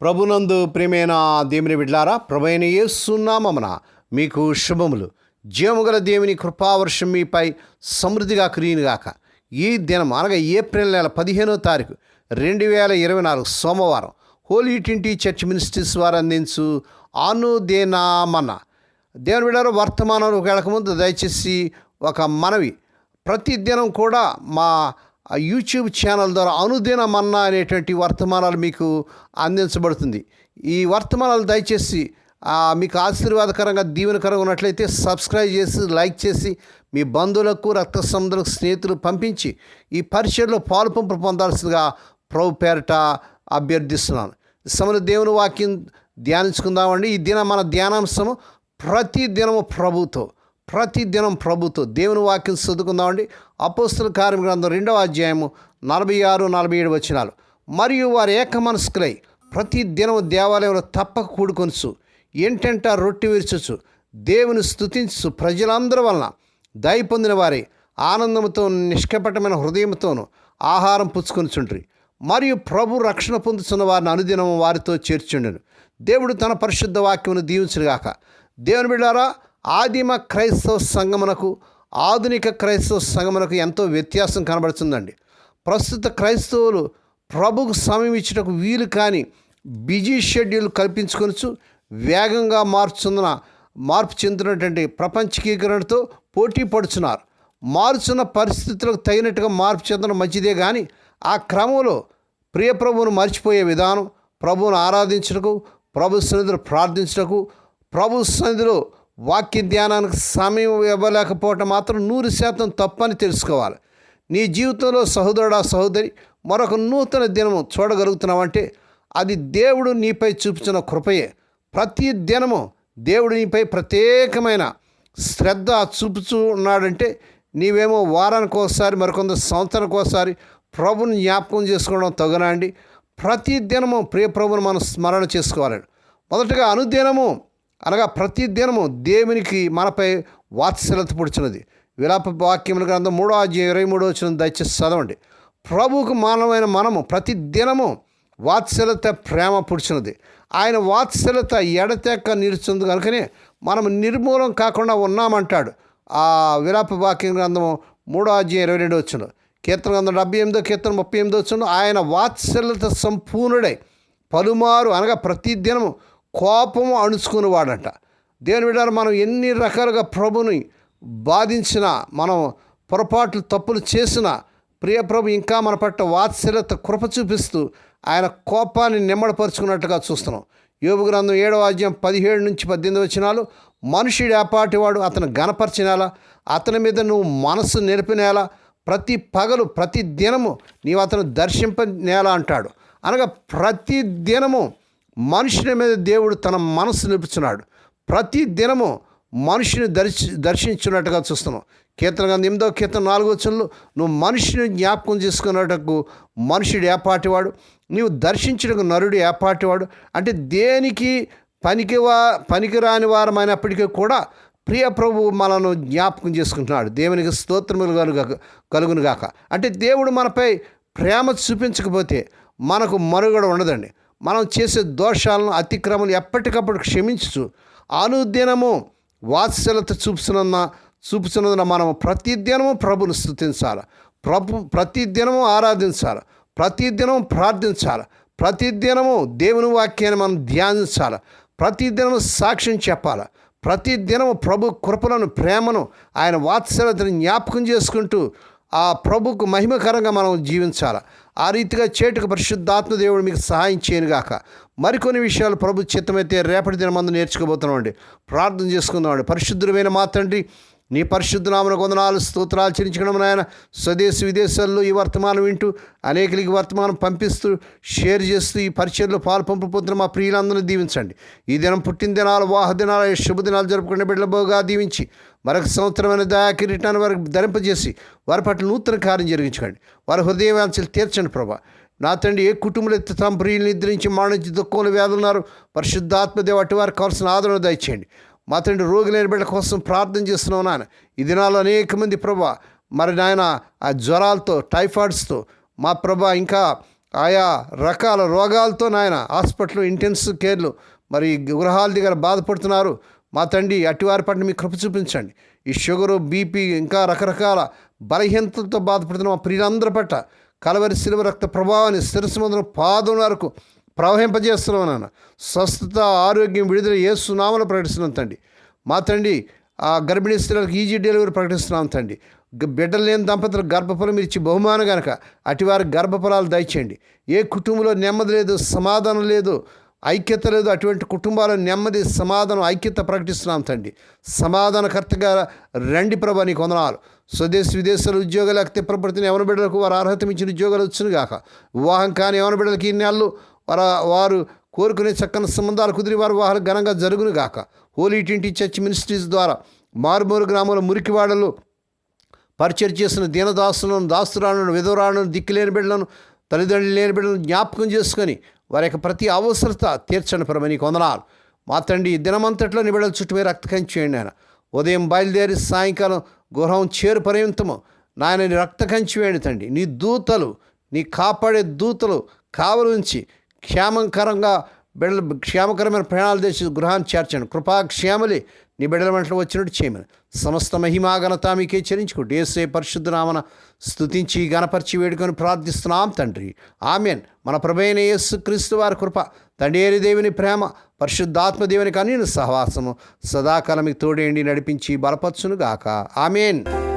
ప్రభునందు ప్రేమైన దేవుని బిడ్లారా ప్రభైన యేసునామమున మీకు శుభములు. జీవముగల దేవుని కృపావర్షం మీపై సమృద్ధిగా కురియునుగాక ఈ దినం అనగా ఏప్రిల్ నెల పదిహేనో తారీఖు రెండు వేల ఇరవై నాలుగు సోమవారం హోలీ ట్వంటీ చర్చ్ మినిస్ట్రీస్ వారు అందించు ఆనుదేనామన్న దేవుని బిడ్డారు వర్తమానంలోకి వెళ్ళకముందు దయచేసి ఒక మనవి. ప్రతిదినం కూడా మా ఆ యూట్యూబ్ ఛానల్ ద్వారా అనుదిన మన్నా అనేటువంటి వర్తమానాలు మీకు అందించబడుతుంది. ఈ వర్తమానాలు దయచేసి మీకు ఆశీర్వాదకరంగా దీవెనకరంగా ఉన్నట్లయితే సబ్స్క్రైబ్ చేసి లైక్ చేసి మీ బంధువులకు రక్త సంబంధులకు స్నేహితులు పంపించి ఈ పరిచయలో పాలు పంపు పొందాల్సిందిగా ప్రభు పేరట అభ్యర్థిస్తున్నాను. సమయంలో దేవుని వాక్యం ధ్యానించుకుందామండి. ఈ దిన మన ధ్యానాంశము ప్రతి దినము ప్రభుతో ప్రతి దినం ప్రభుతో దేవుని వాక్యం చదువుకుందామండి. అపోస్తుల కార్యం గ్రంథం రెండవ అధ్యాయము నలభై ఆరు నలభై ఏడు వచ్చినాలు మరియు వారు ఏక మనస్కులై ప్రతి దినము దేవాలయంలో తప్పక కూడుకొనుచు ఏంటంట రొట్టె విరుచుచు దేవుని స్థుతించు ప్రజలందరి వలన దయ పొందిన వారి ఆనందంతో నిష్కపటమైన హృదయంతోనూ ఆహారం పుచ్చుకొనిచుండ్రి. మరియు ప్రభు రక్షణ పొందుతున్న వారిని అనుదినం వారితో చేర్చుండెను. దేవుడు తన పరిశుద్ధ వాక్యమును దీవించుగాక దేవుని బిడ్డారా ఆదిమ క్రైస్తవ సంగమునకు ఆధునిక క్రైస్తవ సంగమునకు ఎంతో వ్యత్యాసం కనబడుతుందండి. ప్రస్తుత క్రైస్తవులు ప్రభుకు సమయం ఇచ్చుటకు వీలు కాని బిజీ షెడ్యూల్ కల్పించుకొనచ్చు వేగంగా మార్చుతున్న మార్పు చెందుతున్నటువంటి ప్రపంచీకరణతో పోటీ పడుతున్నారు మారుతున్న పరిస్థితులకు తగినట్టుగా మార్పు చెందడం మంచిదే కానీ ఆ క్రమంలో ప్రియ ప్రభువును మర్చిపోయే విధానం ప్రభువును ఆరాధించుటకు ప్రభు సన్నిధిలో ప్రార్థించుటకు ప్రభు సన్నిధిలో వాక్య ధ్యానానికి సమయం ఇవ్వలేకపోవటం మాత్రం నూరు శాతం తప్పని తెలుసుకోవాలి. నీ జీవితంలో సహోదరుడా సహోదరి మరొక నూతన దినము చూడగలుగుతున్నావంటే అది దేవుడు నీపై చూపించిన కృపయే. ప్రతి దినము దేవుడు నీపై ప్రత్యేకమైన శ్రద్ధ చూపుచూ ఉన్నాడంటే నీవేమో వారానికి ఒకసారి మరికొంత సంవత్సరానికి ఒకసారి ప్రభుని జ్ఞాపకం చేసుకోవడం తగనండి ప్రతి దినము ప్రియ ప్రభుని మనం స్మరణ చేసుకోవాలండి మొదటగా అనుదినము అనగా ప్రతి దినము దేవునికి మనపై వాత్సల్యత పుడిచినది విలాప వాక్యముల గ్రంథం మూడో అధ్యాయం ఇరవై మూడో వచ్చిన దయచేసి చదవండి. ప్రభువుకు మానవమైన మనము ప్రతి దినము వాత్సల్యత ప్రేమ పుడిచినది ఆయన వాత్సల్యత ఎడతెక్క నిలుచుంది కనుకనే మనం నిర్మూలం కాకుండా ఉన్నామంటాడు. ఆ విలాప వాక్యం గ్రంథము మూడో అధ్యాయం ఇరవై రెండు వచ్చిన కీర్తన గ్రంథం డెబ్బై ఎనిమిదో కీర్తన ముప్పై ఎనిమిదో వచ్చిన ఆయన వాత్సల్యత సంపూర్ణుడై పలుమారు అనగా ప్రతి దినము కోపము అణుచుకునేవాడంట దేవుని విడారు మనం ఎన్ని రకాలుగా ప్రభుని బాధించినా మనం పొరపాట్లు తప్పులు చేసినా ప్రియప్రభు ఇంకా మన పట్ల వాత్సల్యత కృప చూపిస్తూ ఆయన కోపాన్ని నెమ్మడపరుచుకున్నట్టుగా చూస్తున్నాం. యోగు గ్రంథం ఏడవ అధ్యాయం పదిహేడు నుంచి పద్దెనిమిది వచ్చినాలు మనుషుడు ఏపాటివాడు అతను గనపరిచినేలా అతని మీద నువ్వు మనసు నిలిపినేలా ప్రతి పగలు ప్రతి దినము నీవు అతను దర్శింపనేలా అంటాడు. అనగా ప్రతి దినము మనుషుని మీద దేవుడు తన మనసు నిలుపుచున్నాడు. ప్రతి దినము మనిషిని దర్శి దర్శించున్నట్టుగా చూస్తున్నాం. కీర్తన గ్రంథం ఎనిమిదో కీర్తన నాలుగో వచ్చంలో నువ్వు మనిషిని జ్ఞాపకం చేసుకున్నటకు మనుషుడు ఏపాటివాడు నీవు దర్శించడానికి నరుడు ఏపాటివాడు అంటే దేనికి పనికివా పనికిరాని వారమైనప్పటికీ కూడా ప్రియ ప్రభు మనను జ్ఞాపకం చేసుకుంటున్నాడు. దేవునికి స్తోత్రములు కలుగ కలుగునుగాక అంటే దేవుడు మనపై ప్రేమ చూపించకపోతే మనకు మనుగడ ఉండదండి. మనం చేసే దోషాలను అతిక్రమలు ఎప్పటికప్పుడు క్షమించు అనుదినము వాత్సల్యత చూపుతున్న చూపుతున్నందున మనం ప్రతిదినము ప్రభుని స్థుతించాలి ప్రభు ప్రతిదినము ఆరాధించాలి. ప్రతిదినము ప్రార్థించాలి. ప్రతిదినము దేవుని వాక్యాన్ని మనం ధ్యానించాలి. ప్రతిదినము సాక్ష్యం చెప్పాలి. ప్రతిదినము ప్రభు కృపలను ప్రేమను ఆయన వాత్సల్యతను జ్ఞాపకం చేసుకుంటూ ఆ ప్రభుకు మహిమకరంగా మనం జీవించాలి. ఆ రీతిగా చేటుకు పరిశుద్ధాత్మ దేవుడు మీకు సహాయం చేయనుగాక. మరికొన్ని విషయాలు ప్రభు చిత్తమైతే రేపటి దినమందు నేర్చుకోబోతున్నామండి. ప్రార్థన చేసుకుందామండి. పరిశుద్ధుడమైన మా తండ్రి నీ పరిశుద్ధనామను కొందనాలు స్తోత్రాలు చెల్లించడం నాయన. స్వదేశ విదేశాల్లో ఈ వర్తమానం వింటూ అనేకలకి వర్తమానం పంపిస్తూ షేర్ చేస్తూ ఈ పరిచయలో పాలు పంపుతున్న మా ప్రియులందరినీ దీవించండి. ఈ దినం పుట్టిన దినాలు వాహ దినాలు శుభదినాలు జరుపుకునే బిడ్డబోగా దీవించి మరొక సంవత్సరమైన దయా కిరీటాన్ని వారికి ధరింపజేసి వారి పట్ల నూతన కార్యం జరిగించుకోండి. వారి హృదయవాంఛలు తీర్చండి ప్రభా. నా తండ్రి ఏ కుటుంబంలో ఎత్తి తమ ప్రియులు నిద్రించి మాణించి దుఃఖంలో వ్యాధులున్నారు పరిశుద్ధాత్మదేవ అటు వారికి కావాల్సిన ఆదరణ దయచేయండి. మా తండ్రి రోగి లేని బిడ్డ కోసం ప్రార్థన చేస్తున్నావు నాన్న. ఈ దినాల్లో అనేక మంది ప్రభా మరి నాయన ఆ జ్వరాలతో టైఫాయిడ్స్తో మా ప్రభా ఇంకా ఆయా రకాల రోగాలతో నాయన హాస్పిటల్ ఇంటెన్సివ్ కేర్లు మరి గృహాల దగ్గర బాధపడుతున్నారు. మా తండ్రి అటివారి పట్ల మీ కృప చూపించండి. ఈ షుగరు బీపీ ఇంకా రకరకాల బలహీనతలతో బాధపడుతున్న మా ప్రియులందరి పట్ల కలవరి శిలువ రక్త ప్రభావాన్ని శిరస్సు మొదలు పాదం వరకు ప్రవహింపజేస్తున్నాం నాన్న. స్వస్థత ఆరోగ్యం విడుదల ఏ సునామలు ప్రకటిస్తున్నాం తండి మా తండ్రి ఆ గర్భిణీ స్త్రీలకు ఈజీ డెలివరీ ప్రకటిస్తున్నాం తండి బిడ్డలు లేని దంపతులకు గర్భఫలం ఇచ్చి బహుమానం గనక అటివారి గర్భఫలాలు దయచేయండి. ఏ కుటుంబంలో నెమ్మది లేదు సమాధానం లేదు ఐక్యత లేదు అటువంటి కుటుంబాల నెమ్మది సమాధానం ఐక్యత ప్రకటిస్తున్నాం తండ్రి. సమాధానకర్తగా రండి ప్రభా నీకు వందనాలు. స్వదేశ విదేశాల ఉద్యోగాలు లేకపోతే ప్రభుత్వం ఎవరి బిడ్డలకు వారు అర్హత మించిన ఉద్యోగాలు వచ్చును గాక. వివాహం కాని ఎవరి బిడ్డలకి ఈ నెలలు వారు వారు కోరుకునే చక్కని సంబంధాలు కుదిరి వారు వివాహాలు ఘనంగా జరుగును గాక. హోలీ టింటి చర్చ్ మినిస్ట్రీస్ ద్వారా మారుమూరు గ్రామంలో మురికివాడలు పరిచయం చేసిన దీనదాసులను దాస్తురాలను విధవరాలను దిక్కులేని బిడ్డలను తల్లిదండ్రులు లేని బిడ్డలను జ్ఞాపకం చేసుకొని వారి యొక్క ప్రతి అవసరత తీర్చండి పరమని కొందనాలు మా తండ్రి దినమంతట్లో నీ బిడ్డల చుట్టూ రక్త చేయండి ఆయన ఉదయం బయలుదేరి సాయంకాలం గృహం చేరు పర్యంతము నాయన నీ రక్త వేయండి తండ్రి. నీ దూతలు నీ కాపాడే దూతలు కావలుంచి క్షేమకరంగా బిడ్డలు క్షేమకరమైన ప్రయాణాలు తెచ్చి గృహాన్ని చేర్చండి. కృపా క్షేమలి. నీ బిడ్డల వెంటనే వచ్చినట్టు చేయమని. సమస్త మహిమాఘనత మీకే చెల్లించుకుంటూ ఏసే పరిశుద్ధనామన స్థుతించి గణపరిచి వేడుకొని ప్రార్థిస్తున్నాం తండ్రి. ఆమెన్. మన ప్రభైన యేసు క్రీస్తు వారి కృప తండేరి దేవుని ప్రేమ పరిశుద్ధాత్మ దేవుని కనీన సహవాసము సదాకాలం మీకు తోడేండి నడిపించి బలపరచును గాక ఆమెన్.